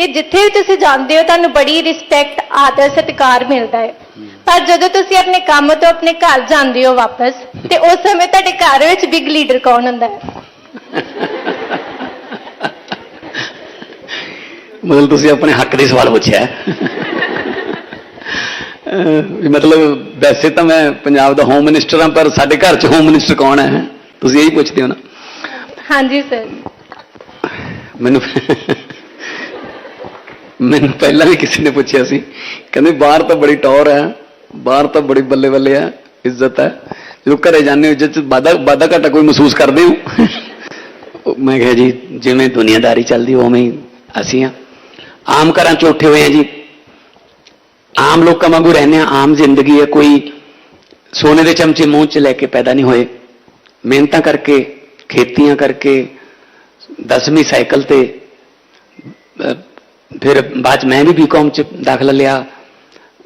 ਤੇ ਜਿੱਥੇ ਵੀ ਤੁਸੀਂ ਜਾਂਦੇ ਹੋ ਤੁਹਾਨੂੰ ਬੜੀ ਰਿਸਪੈਕਟ ਆਦਰ ਸਤਿਕਾਰ ਮਿਲਦਾ ਹੈ। ਪਰ ਜਦੋਂ ਤੁਸੀਂ ਆਪਣੇ ਕੰਮ ਤੋਂ ਆਪਣੇ ਘਰ ਜਾਂਦੇ ਹੋ ਵਾਪਸ ਤੇ ਉਸ ਸਮੇਂ ਤੁਹਾਡੇ ਘਰ ਵਿੱਚ ਬਿਗ ਲੀਡਰ ਕੌਣ ਹੁੰਦਾ ਹੈ? ਮਤਲਬ ਤੁਸੀਂ ਆਪਣੇ ਹੱਕ ਦੇ ਸਵਾਲ ਪੁੱਛਿਆ ਮਤਲਬ ਵੈਸੇ ਤਾਂ ਮੈਂ ਪੰਜਾਬ ਦਾ ਹੋਮ ਮਿਨਿਸਟਰ ਹਾਂ ਪਰ ਸਾਡੇ ਘਰ 'ਚ ਹੋਮ ਮਿਨਿਸਟਰ ਕੌਣ ਹੈ? ਤੁਸੀਂ ਇਹੀ ਪੁੱਛਦੇ ਹੋ ਨਾ। ਹਾਂਜੀ ਸਰ ਮੈਨੂੰ ਮੈਨੂੰ ਪਹਿਲਾਂ ਵੀ ਕਿਸੇ ਨੇ ਪੁੱਛਿਆ ਸੀ। ਕਹਿੰਦੇ, ਬਾਹਰ ਤਾਂ ਬੜੀ ਟੌਰ ਹੈ, ਬਾਹਰ ਤਾਂ ਬੜੀ ਬੱਲੇ ਬੱਲੇ ਹੈ, ਇੱਜ਼ਤ ਹੈ। ਜਦੋਂ ਘਰੇ ਜਾਂਦੇ ਹੋ, ਇੱਜ਼ਤ 'ਚ ਵਾਧਾ ਵਾਧਾ ਘਾਟਾ ਕੋਈ ਮਹਿਸੂਸ ਕਰਦੇ ਹੋ? ਮੈਂ ਕਿਹਾ ਜੀ, ਜਿਵੇਂ ਦੁਨੀਆਦਾਰੀ ਚੱਲਦੀ, ਉਵੇਂ ਹੀ ਅਸੀਂ ਆ ਆਮ ਘਰਾਂ 'ਚ ਉੱਠੇ ਹੋਏ ਆ ਜੀ। ਆਮ ਲੋਕਾਂ ਵਾਂਗੂ ਰਹਿੰਦੇ ਆ ਆਮ ਜ਼ਿੰਦਗੀ ਹੈ। ਕੋਈ ਸੋਨੇ ਦੇ ਚਮਚੇ ਮੂੰਹ 'ਚ ਲੈ ਕੇ ਪੈਦਾ ਨਹੀਂ ਹੋਏ। ਮਿਹਨਤਾਂ ਕਰਕੇ, ਖੇਤੀਆਂ ਕਰਕੇ, ਦਸਵੀਂ ਸਾਈਕਲ ਤੇ ਫਿਰ ਬਾਅਦ 'ਚ ਮੈਂ ਵੀ ਬੀਕਾਮ ਚ ਦਾਖਲਾ ਲਿਆ।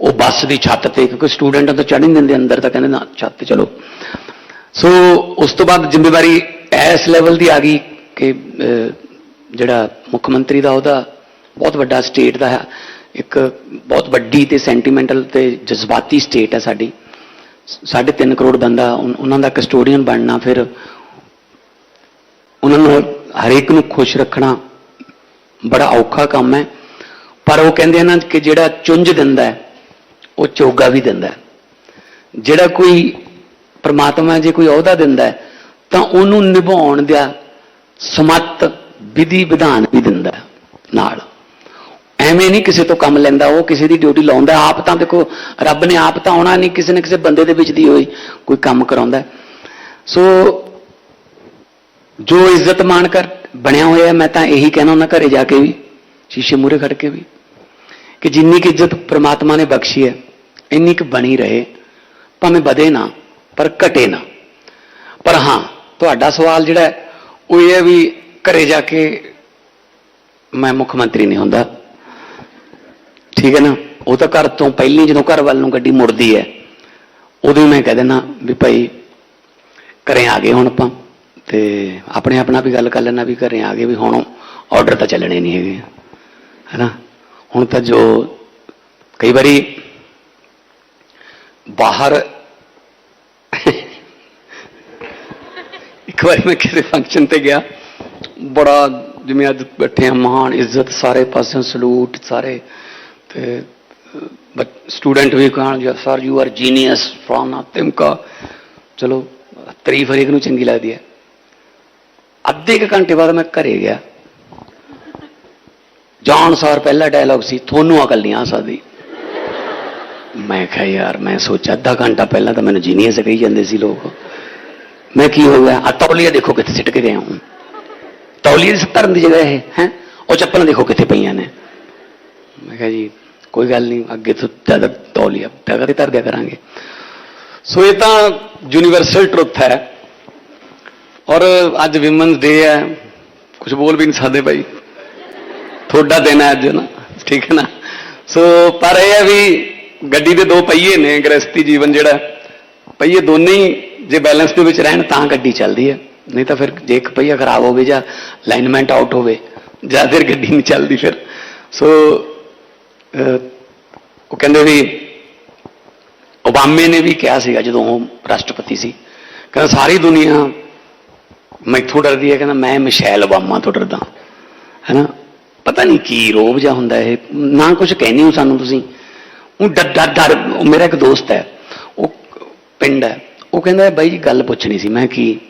ਉਹ ਬੱਸ ਦੀ ਛੱਤ ਤੇ, ਕਿਉਂਕਿ ਸਟੂਡੈਂਟਾਂ ਤਾਂ ਚੜ੍ਹ ਨਹੀਂ ਦਿੰਦੇ ਅੰਦਰ ਤਾਂ ਕਹਿੰਦੇ ਨਾ, ਛੱਤ ਤੇ ਚਲੋ। ਸੋ ਉਸ ਤੋਂ ਬਾਅਦ ਜ਼ਿੰਮੇਵਾਰੀ ਇਸ ਲੈਵਲ ਦੀ ਆ ਗਈ ਕਿ ਜਿਹੜਾ ਮੁੱਖ ਮੰਤਰੀ ਦਾ ਉਹਦਾ ਬਹੁਤ ਵੱਡਾ ਸਟੇਟ ਦਾ ਹੈ। ਇੱਕ ਬਹੁਤ ਵੱਡੀ ਤੇ ਸੈਂਟੀਮੈਂਟਲ ਤੇ ਜਜ਼ਬਾਤੀ ਸਟੇਟ ਹੈ ਸਾਡੀ। ਸਾਢੇ ਤਿੰਨ ਕਰੋੜ ਬੰਦਾ ਉਹਨਾਂ ਦਾ ਕਸਟੋਡੀਅਨ ਬਣਨਾ, ਫਿਰ ਉਹਨਾਂ ਨੂੰ ਹਰੇਕ ਨੂੰ ਖੁਸ਼ ਰੱਖਣਾ ਬੜਾ ਔਖਾ ਕੰਮ ਹੈ। ਪਰ ਉਹ ਕਹਿੰਦੇ ਆ ਨਾ ਕਿ ਜਿਹੜਾ ਚੁੰਝ ਦਿੰਦਾ ਹੈ, ਉਹ ਚੋਗਾ ਵੀ ਦਿੰਦਾ ਹੈ। ਜਿਹੜਾ ਕੋਈ ਪਰਮਾਤਮਾ ਜੇ ਕੋਈ ਅਹੁਦਾ ਦਿੰਦਾ ਹੈ, ਤਾਂ ਉਹਨੂੰ ਨਿਭਾਉਣ ਦਾ ਸਮਤ ਵਿਧੀ ਵਿਧਾਨ ਵੀ ਦਿੰਦਾ ਨਾਲ। ਐਵੇਂ ਨਹੀਂ ਕਿਸੇ ਤੋਂ ਕੰਮ ਲੈਂਦਾ, ਉਹ ਕਿਸੇ ਦੀ ਡਿਊਟੀ ਲਾਉਂਦਾ, ਆਪ ਤਾਂ ਦੇਖੋ ਰੱਬ ਨੇ ਆਪ ਤਾਂ ਆਉਣਾ ਨਹੀਂ, ਕਿਸੇ ਨੇ ਕਿਸੇ ਬੰਦੇ ਦੇ ਵਿੱਚ ਦੀ ਹੋਈ ਕੋਈ ਕੰਮ ਕਰਾਉਂਦਾ ਸੋ ਜੋ ਇੱਜ਼ਤ ਮਾਣ ਕਰ ਬਣਿਆ ਹੋਇਆ ਮੈਂ ਤਾਂ ਇਹੀ ਕਹਿਣਾ ਉਹਨਾਂ ਘਰੇ ਜਾ ਕੇ ਵੀ, ਸ਼ੀਸ਼ੇ ਮੂਹਰੇ ਖੜ ਕੇ ਵੀ। ਕਿ ਜਿੰਨੀ ਕਿ ਇੱਜ਼ਤ ਪ੍ਰਮਾਤਮਾ ਨੇ ਬਖਸ਼ੀ ਹੈ, ਇੰਨੀ ਕੁ ਬਣੀ ਰਹੇ। ਭਾਵੇਂ ਵਧੇ ਨਾ, ਪਰ ਘਟੇ ਨਾ। ਪਰ ਹਾਂ, ਤੁਹਾਡਾ ਸਵਾਲ ਜਿਹੜਾ ਉਹ ਇਹ ਹੈ ਵੀ ਘਰੇ ਜਾ ਕੇ ਮੈਂ ਮੁੱਖ ਮੰਤਰੀ ਨਹੀਂ ਹੁੰਦਾ। ਠੀਕ ਹੈ ਨਾ? ਉਹ ਤਾਂ ਘਰ ਤੋਂ ਪਹਿਲੀ ਜਦੋਂ ਘਰ ਵੱਲ ਨੂੰ ਗੱਡੀ ਮੁੜਦੀ ਹੈ, ਉਦੋਂ ਮੈਂ ਕਹਿ ਦੇਣਾ ਵੀ ਭਾਈ ਘਰੇ ਆ ਗਏ ਹੁਣ ਆਪਾਂ, ਤੇ ਆਪਣੇ ਆਪਣਾ ਵੀ ਗੱਲ ਕਰ ਲੈਣਾ ਵੀ ਘਰੇ ਆ ਗਏ ਵੀ ਹੁਣ ਆਰਡਰ ਤਾਂ ਚੱਲਣੇ ਨਹੀਂ ਹੈਗੇ। ਹੈਨਾ ਹੁਣ ਤਾਂ ਜੋ ਕਈ ਵਾਰੀ ਬਾਹਰ ਇੱਕ ਵਾਰੀ ਮੈਂ ਕਿਸੇ ਫੰਕਸ਼ਨ ਤੇ ਗਿਆ, ਬੜਾ ਜਿਵੇਂ ਅੱਜ ਬੈਠੇ ਆ ਮਹਾਨ ਇੱਜ਼ਤ, ਸਾਰੇ ਪਾਸਿਓਂ ਸਲੂਟ, ਸਾਰੇ ਤੇ ਸਟੂਡੈਂਟ ਵੀ ਕਹਣ ਜੀ sir you are genius from ਤਿਮਕਾ। ਚਲੋ, ਤਾਰੀਫ ਹਰੇਕ ਨੂੰ ਚੰਗੀ ਲੱਗਦੀ ਹੈ। ਅੱਧੇ ਕੁ ਘੰਟੇ ਬਾਅਦ ਮੈਂ ਘਰੇ ਗਿਆ। ਜਾਣ ਸਾਰ ਪਹਿਲਾ ਡਾਇਲੌਗ ਸੀ, ਤੁਹਾਨੂੰ ਅਕਲ ਨਹੀਂ ਆ ਸਕਦੀ। ਮੈਂ ਕਿਹਾ, ਯਾਰ, ਮੈਂ ਸੋਚਿਆ ਅੱਧਾ ਘੰਟਾ ਪਹਿਲਾਂ ਤਾਂ ਮੈਨੂੰ ਜੀਨੀਅਸ ਕਹੀ ਜਾਂਦੇ ਸੀ ਲੋਕ। ਮੈਂ ਕੀ ਹੋ ਗਿਆ? ਆ ਤੌਲੀਆ ਦੇਖੋ ਕਿੱਥੇ ਸਿੱਟ ਕੇ ਗਿਆ ਹੂੰ ਤੌਲੀਏ ਦੀ ਧਰਨ ਦੀ ਜਗ੍ਹਾ ਇਹ, ਹੈ? ਉਹ ਚੱਪਲਾਂ ਦੇਖੋ ਕਿੱਥੇ ਪਈਆਂ ਨੇ। ਮੈਂ ਕਿਹਾ ਜੀ, ਕੋਈ ਗੱਲ ਨਹੀਂ, ਅੱਗੇ ਤੋਂ ਜ਼ਿਆਦਾ ਤੌਲੀਆ ਜਗ੍ਹਾ ਤੇ ਦਿਆ ਕਰਾਂਗੇ। ਸੋ ਇਹ ਤਾਂ ਯੂਨੀਵਰਸਲ ਟਰੁੱਥ ਹੈ। ਔਰ ਅੱਜ ਵਿਮਨਸ ਡੇ ਹੈ। ਕੁਝ ਬੋਲ ਵੀ ਨਹੀਂ ਸਕਦੇ ਭਾਈ। ਤੁਹਾਡਾ ਦਿਨ ਹੈ ਅੱਜ ਨਾ, ਠੀਕ ਹੈ ਨਾ? ਸੋ ਪਰ ਇਹ ਹੈ ਵੀ ਗੱਡੀ ਦੇ ਦੋ ਪਹੀਏ ਨੇ ਗ੍ਰਸਤੀ ਜੀਵਨ ਜਿਹੜਾ, ਪਹੀਏ ਦੋਨੇ ਹੀ ਜੇ ਬੈਲੈਂਸ ਦੇ ਵਿੱਚ ਰਹਿਣ ਤਾਂ ਗੱਡੀ ਚੱਲਦੀ ਹੈ। ਨਹੀਂ ਤਾਂ ਫਿਰ ਜੇ ਇੱਕ ਪਹੀਆ ਖਰਾਬ ਹੋਵੇ ਜਾਂ ਅਲਾਈਨਮੈਂਟ ਆਊਟ ਹੋਵੇ, ਜਾਂ ਫਿਰ ਗੱਡੀ ਨਹੀਂ ਚੱਲਦੀ ਫਿਰ। ਸੋ ਉਹ ਕਹਿੰਦੇ ਵੀ ਓਬਾਮੇ ਨੇ ਵੀ ਕਿਹਾ ਸੀਗਾ ਜਦੋਂ ਉਹ ਰਾਸ਼ਟਰਪਤੀ ਸੀ। ਕਹਿੰਦਾ ਸਾਰੀ ਦੁਨੀਆ ਮੈਥੋਂ ਡਰਦੀ ਹੈ, ਕਹਿੰਦਾ ਮੈਂ ਮਿਸ਼ੈਲ ਓਬਾਮਾ ਤੋਂ ਡਰਦਾ ਹੈਨਾ ਪਤਾ ਨਹੀਂ ਕੀ ਰੋਬ ਜਿਹਾ ਹੁੰਦਾ ਇਹ। ਨਾ ਕੁਝ ਕਹਿੰਦੇ ਹੋ ਸਾਨੂੰ ਤੁਸੀਂ। ਉਹ ਡਰ ਡਰ ਉਹ ਮੇਰਾ ਇੱਕ ਦੋਸਤ ਹੈ। ਉਹ ਪਿੰਡ ਹੈ। ਉਹ ਕਹਿੰਦਾ, ਬਾਈ ਜੀ, ਗੱਲ ਪੁੱਛਣੀ ਸੀ। ਮੈਂ ਕੀ?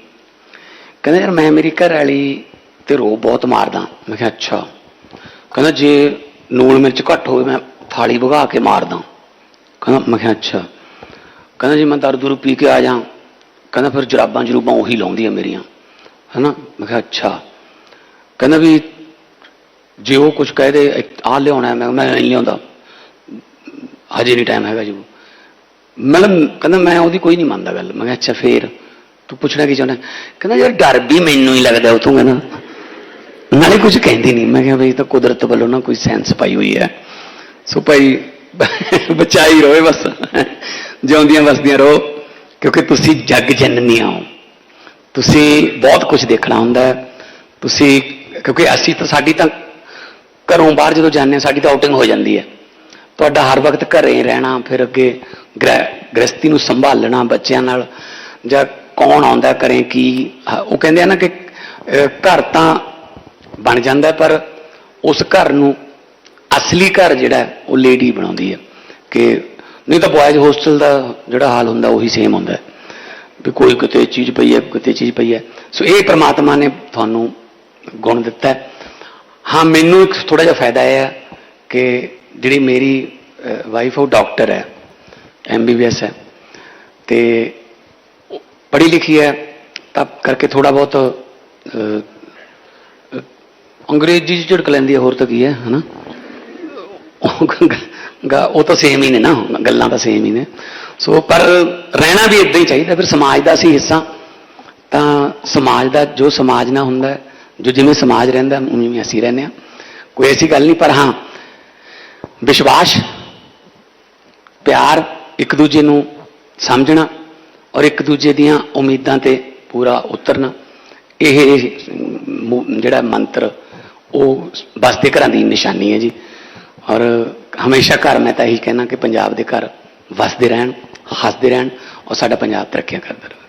ਕਹਿੰਦਾ, ਯਾਰ, ਮੈਂ ਮੇਰੀ ਘਰ ਵਾਲੀ ਤੇ ਰੋਬ ਬਹੁਤ ਮਾਰਦਾ। ਮੈਂ ਕਿਹਾ, ਅੱਛਾ। ਕਹਿੰਦਾ, ਜੇ ਲੂਣ ਮਿਰਚ ਘੱਟ ਹੋਵੇ, ਮੈਂ ਥਾਲੀ ਭਗਾ ਕੇ ਮਾਰਦਾ। ਕਹਿੰਦਾ, ਮੈਂ ਕਿਹਾ, ਅੱਛਾ। ਕਹਿੰਦਾ, ਜੇ ਮੈਂ ਦਾਰੂ ਦੂਰੂ ਪੀ ਕੇ ਆ ਜਾ। ਕਹਿੰਦਾ, ਫਿਰ ਜਰਾਬਾਂ ਜਰੂਬਾਂ ਉਹੀ ਲਾਉਂਦੀਆਂ ਆ ਮੇਰੀਆਂ। ਹੈਨਾ? ਮੈਂ ਕਿਹਾ, ਅੱਛਾ। ਕਹਿੰਦਾ, ਵੀ ਜੇ ਉਹ ਕੁਝ ਕਹਿ ਦੇ ਆ ਲਿਆਉਣਾ ਮੈਂ ਮੈਂ ਨਹੀਂ ਲਿਆਉਂਦਾ। ਹਜੇ ਨਹੀਂ ਟਾਈਮ ਹੈਗਾ ਜੀ ਮੈਡਮ ਕਹਿੰਦਾ, ਮੈਂ ਉਹਦੀ ਕੋਈ ਨਹੀਂ ਮੰਨਦਾ ਗੱਲ। ਮੈਂ ਕਿਹਾ, ਅੱਛਾ, ਫੇਰ ਤੂੰ ਪੁੱਛਣਾ ਕੀ ਚਾਹੁੰਦਾ? ਕਹਿੰਦਾ, ਯਾਰ, ਡਰ ਵੀ ਮੈਨੂੰ ਹੀ ਲੱਗਦਾ ਉਹ ਤੋਂ ਕਹਿੰਦਾ। ਨਾਲੇ ਕੁਝ ਕਹਿੰਦੀ ਨਹੀਂ। ਮੈਂ ਕਿਹਾ, ਬਈ ਤਾਂ ਕੁਦਰਤ ਵੱਲੋਂ ਨਾ ਕੋਈ ਸੈਂਸ ਪਾਈ ਹੋਈ ਹੈ। ਸੋ ਭਾਈ, ਬਚਾਈ ਰੋਏ ਬਸ। ਜਿਉਂਦੀਆਂ ਵਸਦੀਆਂ ਰਹੋ। ਕਿਉਂਕਿ ਤੁਸੀਂ ਜੱਗ ਜਨਨੀਆਂ ਹੋ। ਤੁਸੀਂ ਬਹੁਤ ਕੁਝ ਦੇਖਣਾ ਹੁੰਦਾ ਤੁਸੀਂ, ਕਿਉਂਕਿ ਅਸੀਂ ਤਾਂ, ਸਾਡੀ ਤਾਂ ਘਰੋਂ ਬਾਹਰ ਜਦੋਂ ਜਾਂਦੇ ਹਾਂ, ਸਾਡੀ ਤਾਂ ਆਊਟਿੰਗ ਹੋ ਜਾਂਦੀ ਹੈ। ਤੁਹਾਡਾ ਹਰ ਵਕਤ ਘਰੇ ਰਹਿਣਾ, ਫਿਰ ਅੱਗੇ ਗ੍ਰਹਿ- ਗ੍ਰਸਤੀ ਨੂੰ ਸੰਭਾਲਣਾ ਬੱਚਿਆਂ ਨਾਲ, ਜਾਂ ਕੌਣ ਆਉਂਦਾ ਘਰੇ ਕੀ, ਹ- ਉਹ ਕਹਿੰਦੇ ਆ ਨਾ ਕਿ ਘਰ ਤਾਂ ਬਣ ਜਾਂਦਾ, ਪਰ ਉਸ ਘਰ ਨੂੰ ਅਸਲੀ ਘਰ ਜਿਹੜਾ ਉਹ ਲੇਡੀ ਬਣਾਉਂਦੀ ਹੈ। ਕਿ ਨਹੀਂ ਤਾਂ ਬॉयਜ਼ ਹੋਸਟਲ ਦਾ ਜਿਹੜਾ ਹਾਲ ਹੁੰਦਾ, ਉਹੀ ਸੇਮ ਹੁੰਦਾ ਵੀ ਕੋਈ ਕਿਤੇ ਚੀਜ਼ ਪਈ ਹੈ ਕਿਤੇ ਚੀਜ਼ ਪਈ ਹੈ। ਸੋ ਇਹ ਪ੍ਰਮਾਤਮਾ ਨੇ ਤੁਹਾਨੂੰ ਗੁਣ ਦਿੱਤਾ ਹੈ। ਹਾਂ ਮੈਨੂੰ ਇੱਕ ਥੋੜਾ ਜਿਹਾ ਫਾਇਦਾ ਇਹ ਹੈ ਕਿ ਜਿਹੜੀ ਮੇਰੀ ਵਾਈਫ ਉਹ ਡਾਕਟਰ ਹੈ ਐਮਬੀਬੀਐਸ ਹੈ। ਤੇ ਪੜ੍ਹੀ ਲਿਖੀ ਹੈ ਤਾਂ ਕਰਕੇ ਥੋੜਾ ਬਹੁਤ ਅੰਗਰੇਜ਼ੀ ਚ ਝੜਕ ਲੈਂਦੀ ਹੈ ਹੋਰ ਤਾਂ ਕੀ ਹੈ ਹਨਾ? ਉਹ ਗ- ਉਹ ਤਾਂ ਸੇਮ ਹੀ ਨੇ ਨਾ ਗੱਲਾਂ ਤਾਂ ਸੇਮ ਹੀ ਨੇ। ਸੋ ਪਰ ਰਹਿਣਾ ਵੀ ਇਦਾਂ ਹੀ ਚਾਹੀਦਾ ਫਿਰ ਸਮਾਜ ਦਾ ਅਸੀਂ ਹਿੱਸਾ। ਤਾਂ ਸਮਾਜ ਦਾ ਜੋ ਸਮਾਜ ਨਾਲ ਹੁੰਦਾ ਹੈ, ਜੋ ਜਿਵੇਂ ਸਮਾਜ ਰਹਿੰਦਾ, ਉਵੇਂ ਅਸੀਂ ਰਹਿੰਦੇ ਹਾਂ। ਕੋਈ ਐਸੀ ਗੱਲ ਨਹੀਂ, ਪਰ ਹਾਂ, ਵਿਸ਼ਵਾਸ, ਪਿਆਰ ਇੱਕ ਦੂਜੇ ਨੂੰ ਸਮਝਣਾ ਔਰ ਇੱਕ ਦੂਜੇ ਦੀਆਂ ਉਮੀਦਾਂ ਤੇ ਪੂਰਾ ਉਤਰਨਾ, ਇਹ ਜਿਹੜਾ ਮੰਤਰ, ਉਹ ਬਸਦੇ ਘਰਾਂ ਦੀ ਨਿਸ਼ਾਨੀ ਹੈ ਜੀ। ਔਰ ਹਮੇਸ਼ਾ ਘਰ ਮੈਂ ਤਾਂ ਇਹੀ ਕਹਿਣਾ ਕਿ ਪੰਜਾਬ ਦੇ ਘਰ ਵਸਦੇ ਰਹਿਣ, ਹੱਸਦੇ ਰਹਿਣ ਔਰ ਸਾਡਾ ਪੰਜਾਬ ਤਰੱਕੀਆਂ ਕਰਦਾ ਰਹੇ।